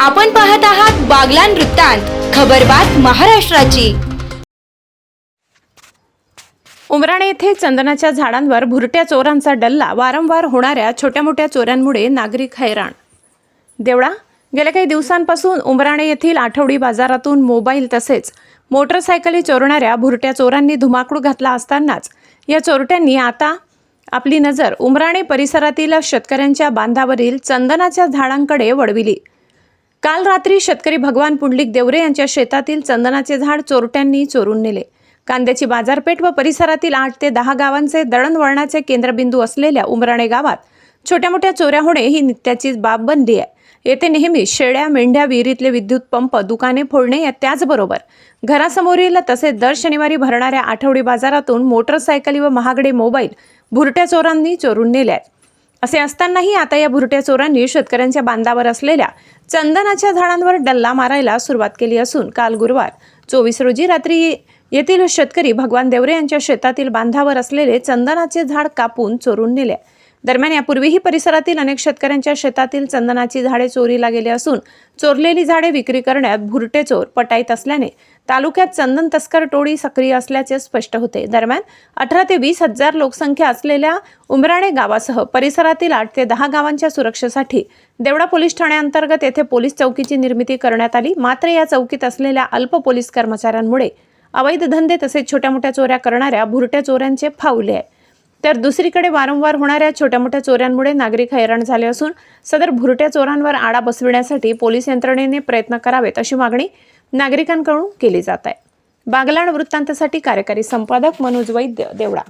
आपण पाहत आहात बागलान वृत्तांत खबरबात महाराष्ट्राची. उमराणे येथे चंदनाच्या झाडांवर भुरट्या चोरांचा डल्ला वारंवार होणाऱ्या छोट्या मोठ्या चोऱ्यांमुळे नागरिक हैराण. देवळा गेल्या काही दिवसांपासून उमराणे येथील आठवडी बाजारातून मोबाईल तसेच मोटरसायकली चोरणाऱ्या भुरट्या चोरांनी धुमाकूळ घातला असतानाच या चोरट्यांनी आता आपली नजर उमराणे परिसरातील शेतकऱ्यांच्या बांधावरील चंदनाच्या झाडांकडे वळविली. काल रात्री शेतकरी भगवान पुंडलिक देवरे यांच्या शेतातील चंदनाचे झाड चोरट्यांनी चोरून नेले. कांद्याची बाजारपेठ व परिसरातील आठ ते दहा गावांचे दळणवळणाचे केंद्रबिंदू असलेल्या उमराणे गावात छोट्या मोठ्या चोऱ्या होणे ही नित्याचीच बाब बनली आहे. येथे नेहमी शेळ्या मेंढ्या विहिरीतले विद्युत पंप दुकाने फोडणे या त्याचबरोबर घरासमोरील तसेच दर शनिवारी भरणाऱ्या आठवडी बाजारातून मोटरसायकली व महागडे मोबाईल भुरट्या चोरांनी चोरून नेले आहेत असे असतानाही आता या भुरट्या चोरांनी शेतकऱ्यांच्या बांधावर असलेल्या चंदनाच्या झाडांवर डल्ला मारायला सुरुवात केली असून काल गुरुवार चोवीस रोजी रात्री येथील शेतकरी भगवान देवरे यांच्या शेतातील बांधावर असलेले चंदनाचे झाड कापून चोरून नेले. दरम्यान यापूर्वीही परिसरातील अनेक शेतकऱ्यांच्या शेतातील चंदनाची झाडे चोरीला गेली असून चोरलेली झाडे विक्री करण्यात भुरटे चोर पटाईत असल्याने तालुक्यात चंदन तस्कर टोळी सक्रिय असल्याचे स्पष्ट होते. दरम्यान अठरा ते वीस हजार लोकसंख्या असलेल्या उमराणे गावासह परिसरातील आठ ते दहा गावांच्या सुरक्षेसाठी देवडा पोलीस ठाण्याअंतर्गत येथे पोलीस चौकीची निर्मिती करण्यात आली. मात्र या चौकीत असलेल्या अल्प पोलीस कर्मचाऱ्यांमुळे अवैध धंदे तसेच छोट्या मोठ्या चोऱ्या करणाऱ्या भुरट्या चोऱ्यांचे फावले आहे तर दुसरीकडे वारंवार होणाऱ्या छोट्या मोठ्या चोऱ्यांमुळे नागरिक हैराण झाले असून सदर भुरट्या चोरांवर आळा बसविण्यासाठी पोलीस यंत्रणेने प्रयत्न करावेत अशी मागणी नागरिकांकडून केली जात आहे. बागलाण वृत्तांतासाठी कार्यकारी संपादक मनोज वैद्य देवडा